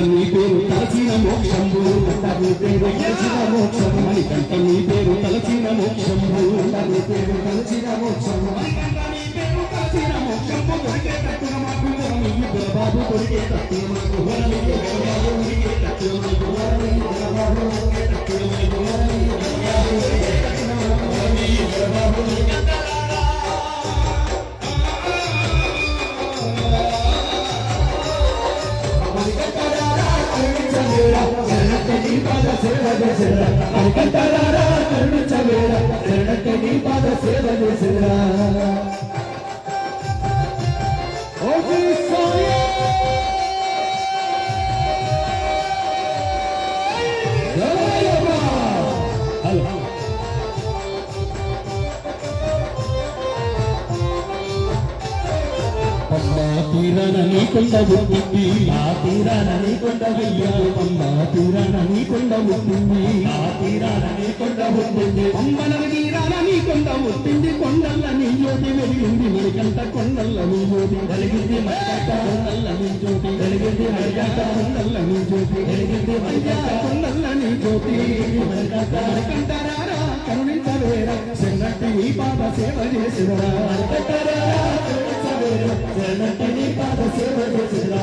నీ పేరు తలచిన మోక్షంబు నీ పేరు తలచిన మోక్షము మణికంఠ నీ పేరు తలచిన మోక్షంబు నీ పేరు తలచిన మోక్షము మణికంఠ నీ పేరు తలచిన మోక్షంబు దొరికే బాబు దొరికే తట్టున బాబు దొరికే తట్టున మాకు వరమియ్యి బాబు దొరికే తట్టున మాకు వరమియ్యి బాబు దొరికే తట్టున మాకు వరమియ్యి బాబు దొరికే అమ్మా తీరన నీ కొండ ఉంటుంది ఆ తీరాన నీ కొండ వెయ్యాలి అమ్మా తీరన నీ కొండ ఉంటుంది ఆ తీరాన నీ కొండ ఉంటుంది అమ్మల తీరాన నీ కొండ ఉంటుంది కొండల్ల నీ జ్యోతి వెలిగింది మరికంట కొండల్ల నీ జ్యోతి వెలిగింది మరికంట కొండల్ల నీ జ్యోతి వెలిగింది మరికంట కొండల్ల నీ జ్యోతి వెలిగింది మరికంట కొండల్ల నీ జ్యోతి మరికంట మరికంట రారా కరుణించలేరా చెన్నట్టి నీ పాద సేవ చేసిరా చెన్నట్టి నీ పాద సేవ చేసిరా.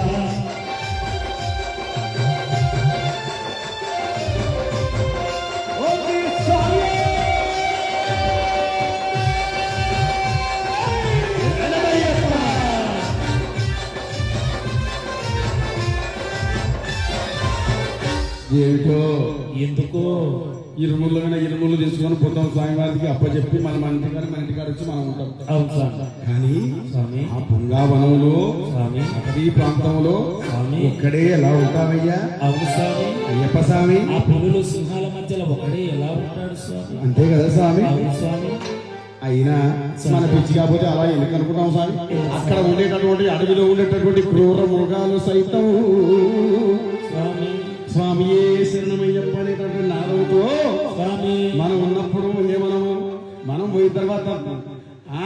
ఏమిటో ఎందుకు? ఇరుములు ఇరుములు తీసుకొని పోతాం స్వామివారికి. అప్పచెప్పి మన మన ఇంటికాడ మన ఇంటికాడ వచ్చి మనం ఉంటాం. అవును స్వామి కానీ స్వామి. ఆ పుంగావనంలో స్వామి. అటవీ ప్రాంతంలో స్వామి. ఒక్కడే ఎలా ఉంటావయ్యా? అవును స్వామి. అయ్యప్ప స్వామి. ఆ పులులు సింహాల మధ్యలో ఒకడే ఎలా ఉంటాడు స్వామి? అంతే కదా స్వామి. అవును స్వామి. అయినా మన పిచ్చి కాకపోతే అలా ఎందుకు అనుకుంటాం స్వామి? అక్కడ ఉండేటటువంటి అడవిలో ఉండేటటువంటి క్రూర మృగాలు సైతం స్వామియే శరణమయ్యప్ప అనేటటువంటి నాదంతో స్వామి. మనం ఉన్నప్పుడు ఉండే మనము మనం పోయిన తర్వాత ఆ,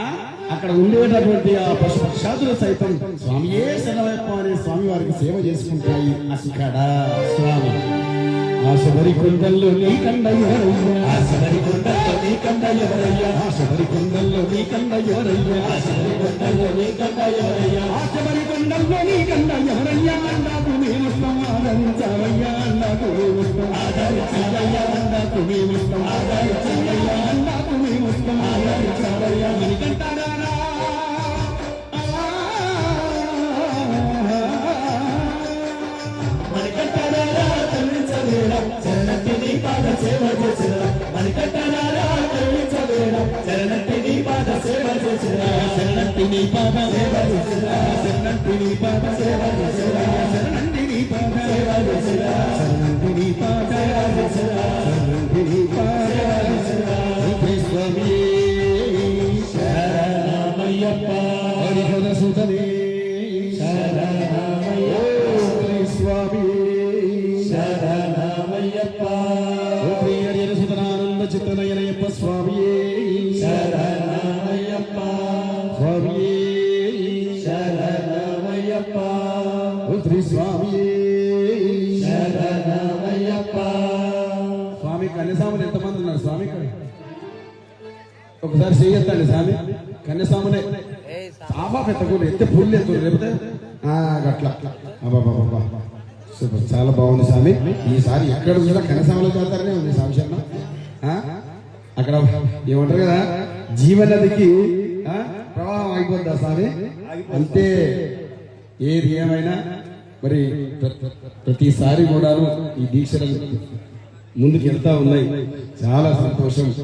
అక్కడ ఉండేటటువంటి ఆ పశు పక్షాదులు సైతం స్వామియే శరణమయ్యప్ప అనే స్వామి వారికి సేవ చేసుకుంటాయి. అక్కడ స్వామి. ఆ శబరి కొండల్లో నీ కండ ఆ శబరి నీ కండ ఎవరయ్యా ఆ కొండల్లో నీ కండ ఎవరయ్యా? ఆ కొండల్లో నీ కండ ఎవరయ్యా? ఆ కొండల్లో నీ కండ ఎవరయ్యా? అన్నాకు మేముస్తాం ఆదరించావయ్యా అన్నాకు మేముస్తాం ఆదరించావయ్యా అన్నాకు మేముస్తాం ఆదరించావయ్యా శరణంటి నీ పాద సేవ చేసిరా శరణంటి నీ పాద సేవ చేసిరా స్వామి శరణమయ్యప్ప హరిహర సుతనే శరణమయ్య స్వామి శరణమయ్యప్ప ప్రియ సుతనానంద చిత్తనయనయ్యప్ప స్వామియే. శరణ ఒకసారి చేయొద్దండి స్వామి. కన్యసాములే చాలా పెద్ద కూడా ఎంత పుల్లు ఎంత లేకపోతే ఆ, గట్ల. అబ్బాబాబా సూపర్. చాలా బాగుంది స్వామి. ఈసారి ఎక్కడ కూడా కనసామలో చేస్తారనే ఉంది స్వామి శర్మ? అక్కడ ఏమంటారు కదా జీవనదికి ప్రవాహం అయిపోద్దా స్వామి? అంతే. ఏది ఏమైనా. మరి ప్ర- ప్రతిసారి కూడాను ఈ దీక్షలు ముందుకు వెళ్తా ఉన్నాయి. చాలా సంతోషం.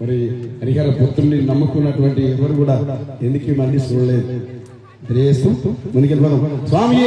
మరి హరిహర పుత్రుని నమ్ముకున్నటువంటి ఎవరు కూడా ఎందుకు మళ్ళీ చూడలేదు? తెలియజేస్తూ ముందుకెళ్ళిపోదాం స్వామి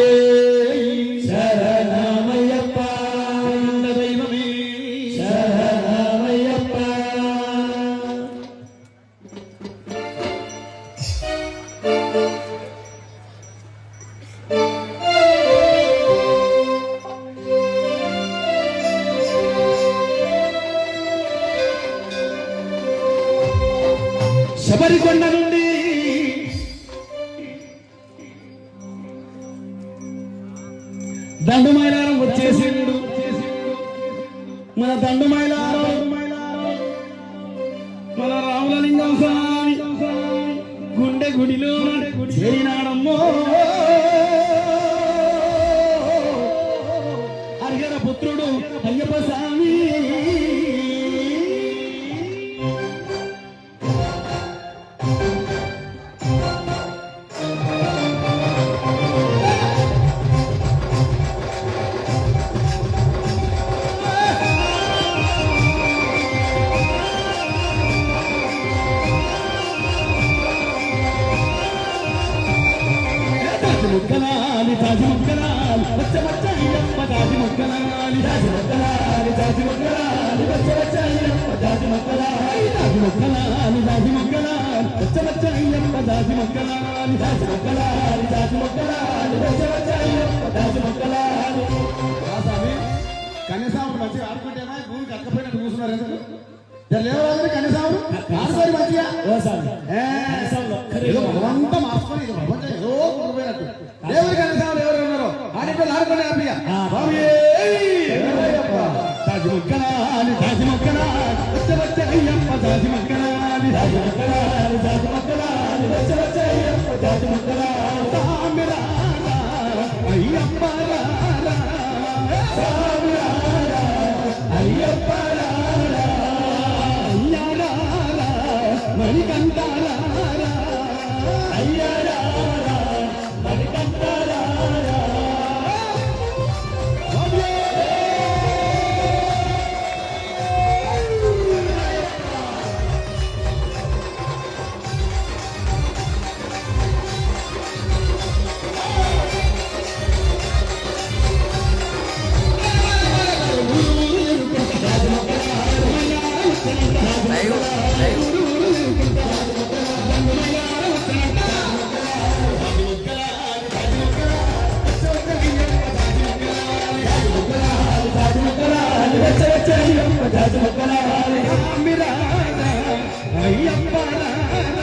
దండు మైలారం వచ్చేసిండు. మన దండుమైలారం మన రాములలింగం స్వామి గుండె గుడిలో చేరినాడమ్మో. అర్హర పుత్రుడు అయ్యప్ప స్వామి. ముక్కలాలి తాజి ముక్కలాలి వచ్చ వచ్చ అయ్యప్ప తాజి ముక్కలాలి తాజి ముక్కలాలి తాజి ముక్కలాలి వచ్చ వచ్చ అయ్యప్ప తాజి ముక్కలాలి తాజి ముక్కలాలి తాజి ముక్కలాలి వచ్చ వచ్చ అయ్యప్ప తాజి ముక్కలాలి తాజి ముక్కలాలి తాజి ముక్కలాలి వచ్చ వచ్చ అయ్యప్ప తాజి ముక్కలాలి కనీసం మంచిగా ఆడుకుంటేమా భూమి కక్కపోయినట్టు కూర్చున్నారు ఎందుకు లేవరాదు కనీసం ఆడుకోరు మంచిగా భగవంతా మార్చుకొని ఇది భగవంతుడు ఆడిపోయి ఆడుకోండి హ్యాపీగా స్వామి, ఏయ్! తాజి మొక్కలాలి తాజి మొక్కలాలి వచ్చ వచ్చ అయ్యప్ప తాజి మొక్కలాలి వీరమాని